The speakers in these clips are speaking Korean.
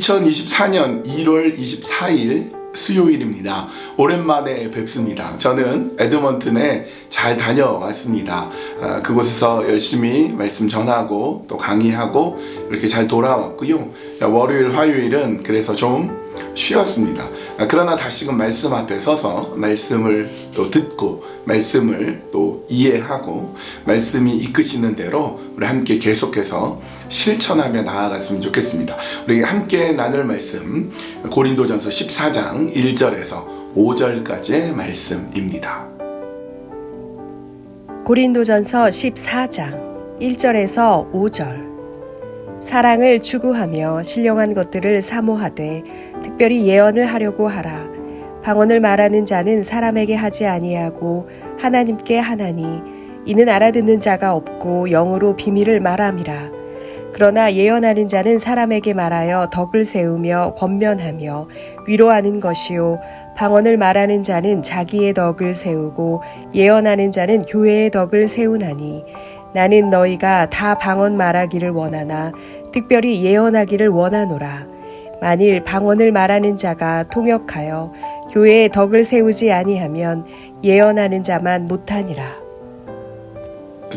2024년 1월 24일 수요일입니다. 오랜만에 뵙습니다. 저는 에드먼튼에 잘 다녀왔습니다. 아, 그곳에서 열심히 말씀 전하고 또 강의하고 이렇게 잘 돌아왔고요. 월요일, 화요일은 그래서 좀 쉬었습니다. 아, 그러나 다시금 말씀 앞에 서서 말씀을 또 듣고 말씀을 또 이해하고 말씀이 이끄시는 대로 우리 함께 계속해서 실천하며 나아갔으면 좋겠습니다. 우리 함께 나눌 말씀 고린도전서 14장 1절에서 5절까지의 말씀입니다. 고린도전서 14장 1절에서 5절 사랑을 추구하며 신령한 것들을 사모하되 특별히 예언을 하려고 하라. 방언을 말하는 자는 사람에게 하지 아니하고 하나님께 하나니 이는 알아듣는 자가 없고 영으로 비밀을 말함이라. 그러나 예언하는 자는 사람에게 말하여 덕을 세우며 권면하며 위로하는 것이요. 방언을 말하는 자는 자기의 덕을 세우고 예언하는 자는 교회의 덕을 세우나니 나는 너희가 다 방언 말하기를 원하나 특별히 예언하기를 원하노라. 만일 방언을 말하는 자가 통역하여 교회의 덕을 세우지 아니하면 예언하는 자만 못하니라.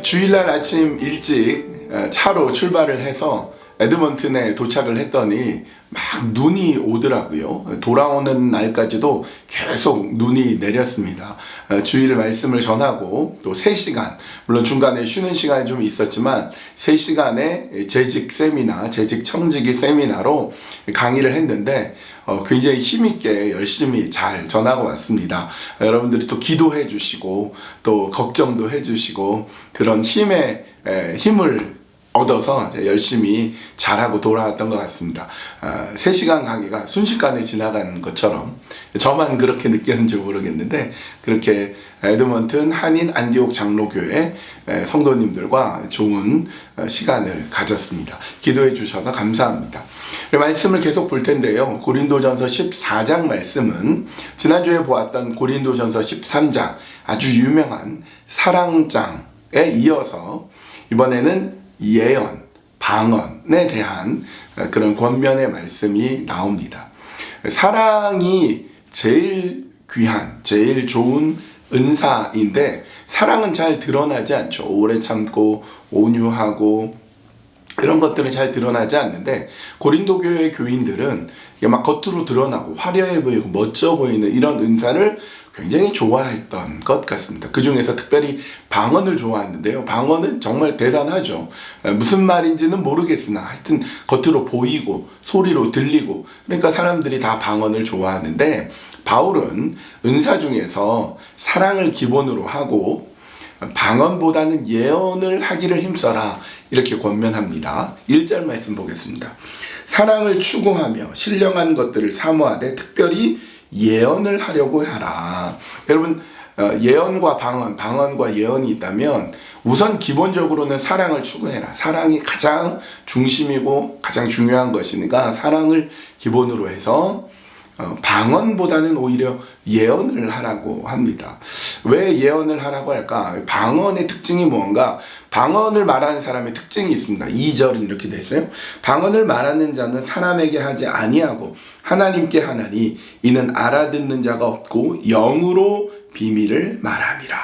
주일날 아침 일찍 차로 출발을 해서 에드먼튼에 도착을 했더니 막 눈이 오더라고요. 돌아오는 날까지도 계속 눈이 내렸습니다. 주일 말씀을 전하고 또 3시간, 물론 중간에 쉬는 시간이 좀 있었지만 3시간의 재직 세미나, 재직 청지기 세미나로 강의를 했는데 어, 굉장히 힘있게 열심히 잘 전하고 왔습니다. 여러분들이 또 기도해 주시고 또 걱정도 해 주시고 그런 힘의 에, 힘을 얻어서 열심히 잘하고 돌아왔던 것 같습니다. 아, 3시간 강의가 순식간에 지나간 것처럼 저만 그렇게 느꼈는지 모르겠는데 그렇게 에드먼튼 한인 안디옥 장로교회 성도님들과 좋은 어, 시간을 가졌습니다. 기도해 주셔서 감사합니다. 말씀을 계속 볼 텐데요. 고린도전서 14장 말씀은 지난주에 보았던 고린도전서 13장 아주 유명한 사랑장에 이어서 이번에는 예언, 방언에 대한 그런 권면의 말씀이 나옵니다. 사랑이 제일 귀한, 제일 좋은 은사인데 사랑은 잘 드러나지 않죠. 오래 참고 온유하고 그런 것들은 잘 드러나지 않는데 고린도 교회 교인들은 막 겉으로 드러나고 화려해 보이고 멋져 보이는 이런 은사를 굉장히 좋아했던 것 같습니다. 그 중에서 특별히 방언을 좋아하는데요. 방언은 정말 대단하죠. 무슨 말인지는 모르겠으나 하여튼 겉으로 보이고 소리로 들리고 그러니까 사람들이 다 방언을 좋아하는데 바울은 은사 중에서 사랑을 기본으로 하고 방언보다는 예언을 하기를 힘써라 이렇게 권면합니다. 1절 말씀 보겠습니다. 사랑을 추구하며 신령한 것들을 사모하되 특별히 예언을 하려고 하라. 여러분 어, 예언과 방언, 방언과 예언이 있다면 우선 기본적으로는 사랑을 추구해라. 사랑이 가장 중심이고 가장 중요한 것이니까 사랑을 기본으로 해서 어, 방언보다는 오히려 예언을 하라고 합니다. 왜 예언을 하라고 할까? 방언의 특징이 뭔가? 방언을 말하는 사람의 특징이 있습니다. 2절은 이렇게 돼 있어요. 방언을 말하는 자는 사람에게 하지 아니하고 하나님께 하나니 이는 알아듣는 자가 없고 영으로 비밀을 말함이라.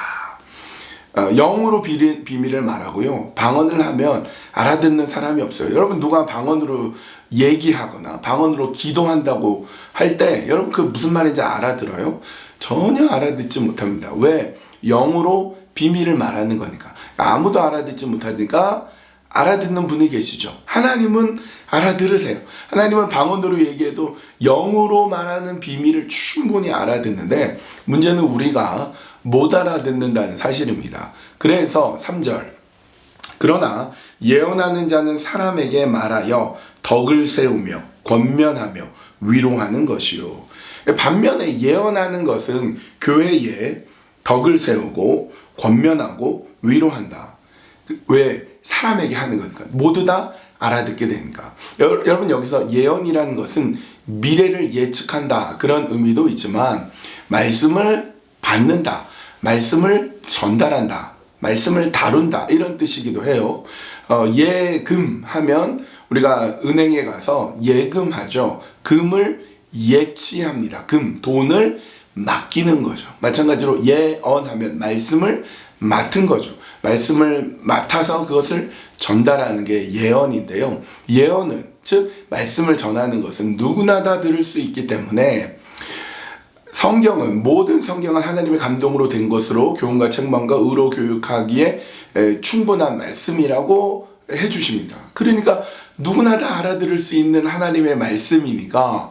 어, 영으로 비밀, 비밀을 말하고요. 방언을 하면 알아듣는 사람이 없어요. 여러분 누가 방언으로 얘기하거나 방언으로 기도한다고 할 때 여러분 그 무슨 말인지 알아들어요? 전혀 알아듣지 못합니다. 왜? 영으로 비밀을 말하는 거니까. 아무도 알아듣지 못하니까 알아듣는 분이 계시죠. 하나님은 알아들으세요. 하나님은 방언으로 얘기해도 영으로 말하는 비밀을 충분히 알아듣는데 문제는 우리가 못 알아듣는다는 사실입니다. 그래서 3절. 그러나 예언하는 자는 사람에게 말하여 덕을 세우며 권면하며 위로하는 것이요. 반면에 예언하는 것은 교회에 덕을 세우고 권면하고 위로한다. 왜 사람에게 하는 거니까 모두 다 알아듣게 되니까. 여러분 여기서 예언이라는 것은 미래를 예측한다 그런 의미도 있지만 말씀을 받는다, 말씀을 전달한다, 말씀을 다룬다 이런 뜻이기도 해요. 어, 예금 하면 우리가 은행에 가서 예금하죠. 금을 예치합니다. 금, 돈을 맡기는 거죠. 마찬가지로 예언하면 말씀을 맡은 거죠. 말씀을 맡아서 그것을 전달하는 게 예언인데요. 예언은, 즉, 말씀을 전하는 것은 누구나 다 들을 수 있기 때문에 성경은 모든 성경은 하나님의 감동으로 된 것으로 교훈과 책망과 의로 교육하기에 에, 충분한 말씀이라고 해주십니다. 그러니까 누구나 다 알아들을 수 있는 하나님의 말씀이니까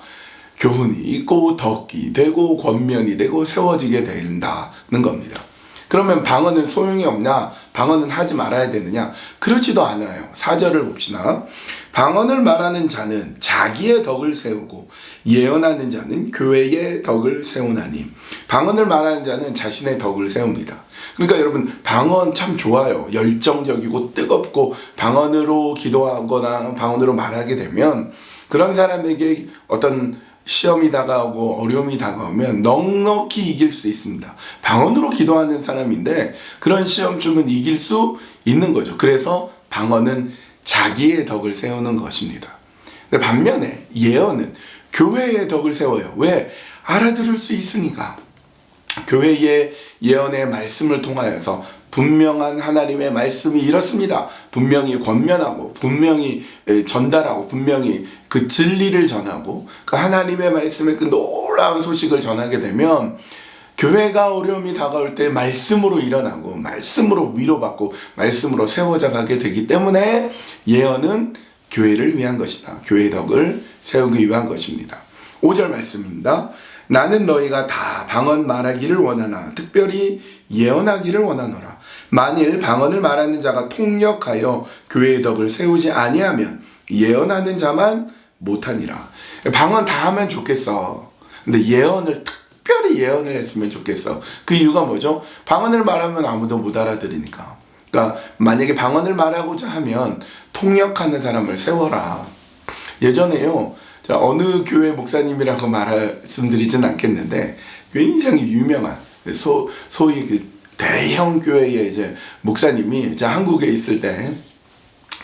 교훈이 있고 덕이 되고 권면이 되고 세워지게 된다는 겁니다. 그러면 방언은 소용이 없냐? 방언은 하지 말아야 되느냐? 그렇지도 않아요. 사절을 봅시다. 방언을 말하는 자는 자기의 덕을 세우고 예언하는 자는 교회의 덕을 세우나니 방언을 말하는 자는 자신의 덕을 세웁니다. 그러니까 여러분 방언 참 좋아요. 열정적이고 뜨겁고 방언으로 기도하거나 방언으로 말하게 되면 그런 사람에게 어떤 시험이 다가오고 어려움이 다가오면 넉넉히 이길 수 있습니다. 방언으로 기도하는 사람인데 그런 시험쯤은 이길 수 있는 거죠. 그래서 방언은 자기의 덕을 세우는 것입니다. 반면에 예언은 교회의 덕을 세워요. 왜? 알아들을 수 있으니까. 교회의 예언의 말씀을 통하여서 분명한 하나님의 말씀이 이렇습니다. 분명히 권면하고 분명히 에, 전달하고 분명히 그 진리를 전하고 그 하나님의 말씀의 그 놀라운 소식을 전하게 되면 교회가 어려움이 다가올 때 말씀으로 일어나고 말씀으로 위로받고 말씀으로 세워져 가게 되기 때문에 예언은 교회를 위한 것이다. 교회 덕을 세우기 위한 것입니다. 5절 말씀입니다. 나는 너희가 다 방언 말하기를 원하나 특별히 예언하기를 원하노라. 만일 방언을 말하는 자가 통역하여 교회의 덕을 세우지 아니하면 예언하는 자만 못하니라. 방언 다 하면 좋겠어. 근데 예언을 특별히 예언을 했으면 좋겠어. 그 이유가 뭐죠? 방언을 말하면 아무도 못 알아들으니까. 그러니까 만약에 방언을 말하고자 하면 통역하는 사람을 세워라. 예전에요. 자, 어느 교회 목사님이라고 말씀드리진 않겠는데 굉장히 유명한 소 소위 그 대형 교회의 이제 목사님이 이제 한국에 있을 때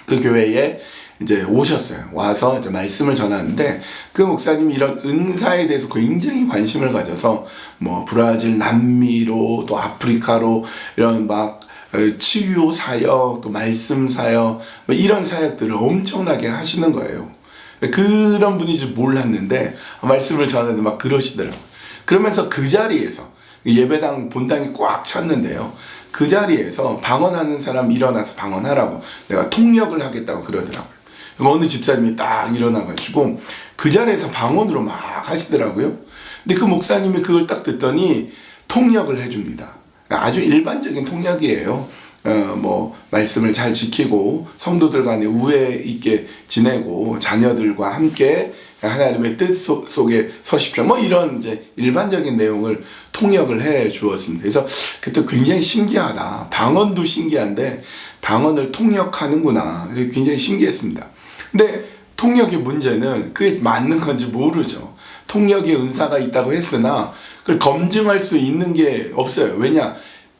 그 교회에 이제 오셨어요. 와서 이제 말씀을 전하는데 그 목사님이 이런 은사에 대해서 굉장히 관심을 가져서 뭐 브라질, 남미로 또 아프리카로 이런 막 어, 치유 사역, 또 말씀 사역, 뭐 이런 사역들을 엄청나게 하시는 거예요. 그런 분인지 몰랐는데 말씀을 전하는데 막 그러시더라고요. 그러면서 그 자리에서 예배당 본당이 꽉 찼는데요. 그 자리에서 방언하는 사람 일어나서 방언하라고 내가 통역을 하겠다고 그러더라고요. 어느 집사님이 딱 일어나가지고 그 자리에서 방언으로 막 하시더라고요. 근데 그 목사님이 그걸 딱 듣더니 통역을 해줍니다. 아주 일반적인 통역이에요. 어, 뭐, 말씀을 잘 지키고, 성도들 간에 우애 있게 지내고, 자녀들과 함께 하나님의 뜻 속, 속에 서십시오. 뭐 이런 이제 일반적인 내용을 통역을 해 주었습니다. 그래서 그때 굉장히 신기하다. 방언도 신기한데, 방언을 통역하는구나. 굉장히 신기했습니다. 근데 통역의 문제는 그게 맞는 건지 모르죠. 통역의 은사가 있다고 했으나, 그걸 검증할 수 있는 게 없어요. 왜냐?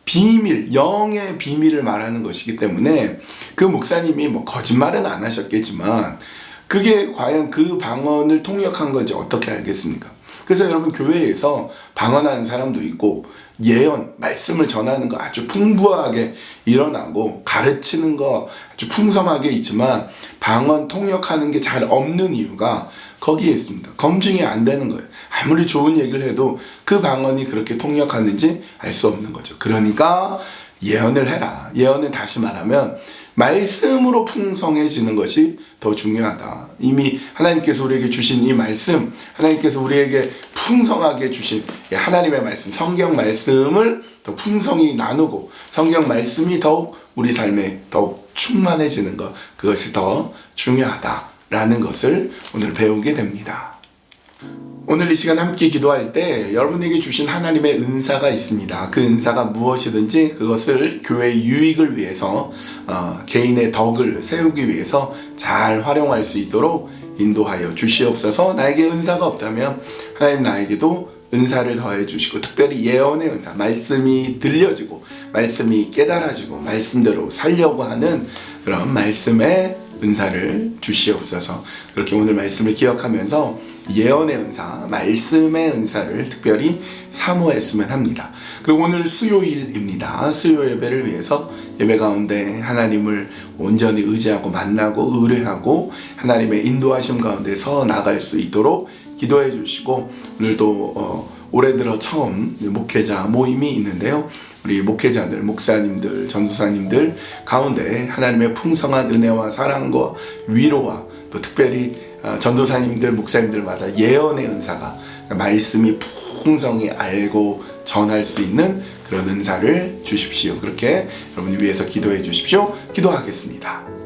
비밀, 영의 비밀을 말하는 것이기 때문에 그 목사님이 뭐 거짓말은 안 하셨겠지만 그게 과연 그 방언을 통역한 건지 어떻게 알겠습니까? 그래서 여러분 교회에서 방언하는 사람도 있고 예언, 말씀을 전하는 거 아주 풍부하게 일어나고 가르치는 거 아주 풍성하게 있지만 방언 통역하는 게 잘 없는 이유가 거기에 있습니다. 검증이 안 되는 거예요. 아무리 좋은 얘기를 해도 그 방언이 그렇게 통역하는지 알 수 없는 거죠. 그러니까 예언을 해라. 예언은 다시 말하면 말씀으로 풍성해지는 것이 더 중요하다. 이미 하나님께서 우리에게 주신 이 말씀, 하나님께서 우리에게 풍성하게 주신 이 하나님의 말씀, 성경 말씀을 더 풍성히 나누고 성경 말씀이 더욱 우리 삶에 더욱 충만해지는 것, 그것이 더 중요하다 라는 것을 오늘 배우게 됩니다. 오늘 이 시간 함께 기도할 때 여러분에게 주신 하나님의 은사가 있습니다. 그 은사가 무엇이든지 그것을 교회의 유익을 위해서 어, 개인의 덕을 세우기 위해서 잘 활용할 수 있도록 인도하여 주시옵소서. 나에게 은사가 없다면 하나님 나에게도 은사를 더해 주시고 특별히 예언의 은사, 말씀이 들려지고 말씀이 깨달아지고 말씀대로 살려고 하는 그런 말씀의 은사를 주시옵소서. 그렇게 오늘 말씀을 기억하면서 예언의 은사, 말씀의 은사를 특별히 사모했으면 합니다. 그리고 오늘 수요일입니다. 수요 예배를 위해서 예배 가운데 하나님을 온전히 의지하고 만나고 의뢰하고 하나님의 인도하심 가운데 서 나갈 수 있도록 기도해 주시고 오늘도 어, 올해 들어 처음 목회자 모임이 있는데요. 우리 목회자들, 목사님들, 전도사님들 가운데 하나님의 풍성한 은혜와 사랑과 위로와 또 특별히 어, 전도사님들, 목사님들마다 예언의 은사가 말씀이 풍성히 알고 전할 수 있는 그런 은사를 주십시오. 그렇게 여러분이 위해서 기도해 주십시오. 기도하겠습니다.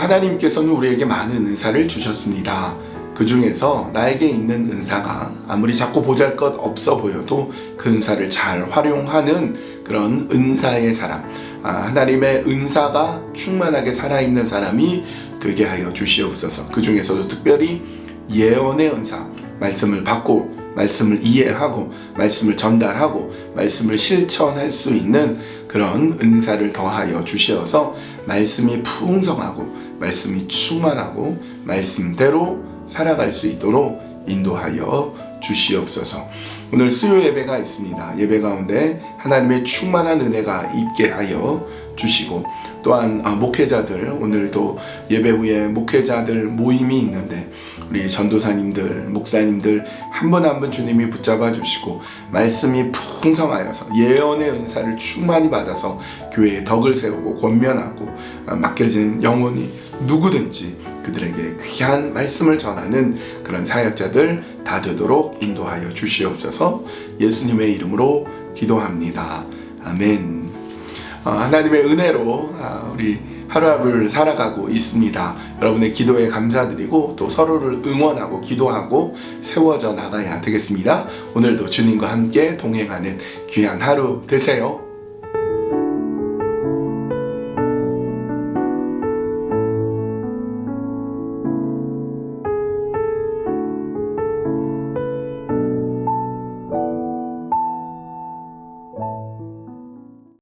하나님, 하나님께서는 우리에게 많은 은사를 주셨습니다. 그 중에서 나에게 있는 은사가 아무리 작고 보잘 것 없어 보여도 그 은사를 잘 활용하는 그런 은사의 사람, 아, 하나님의 은사가 충만하게 살아있는 사람이 되게 하여 주시옵소서. 그 중에서도 특별히 예언의 은사, 말씀을 받고 말씀을 이해하고 말씀을 전달하고 말씀을 실천할 수 있는 그런 은사를 더하여 주시어서 말씀이 풍성하고 말씀이 충만하고 말씀대로 살아갈 수 있도록 인도하여 주시옵소서. 오늘 수요 예배가 있습니다. 예배 가운데 하나님의 충만한 은혜가 있게 하여 주시고 또한 아, 목회자들 오늘도 예배 후에 목회자들 모임이 있는데 우리 전도사님들 목사님들 한분 한 분 주님이 붙잡아 주시고 말씀이 풍성하여서 예언의 은사를 충만히 받아서 교회에 덕을 세우고 권면하고 아, 맡겨진 영혼이 누구든지 그들에게 귀한 말씀을 전하는 그런 사역자들 다 되도록 인도하여 주시옵소서 예수님의 이름으로 기도합니다. 아멘. 어, 하나님의 은혜로 아, 우리 하루하루를 살아가고 있습니다. 여러분의 기도에 감사드리고 또 서로를 응원하고 기도하고 세워져 나가야 되겠습니다. 오늘도 주님과 함께 동행하는 귀한 하루 되세요.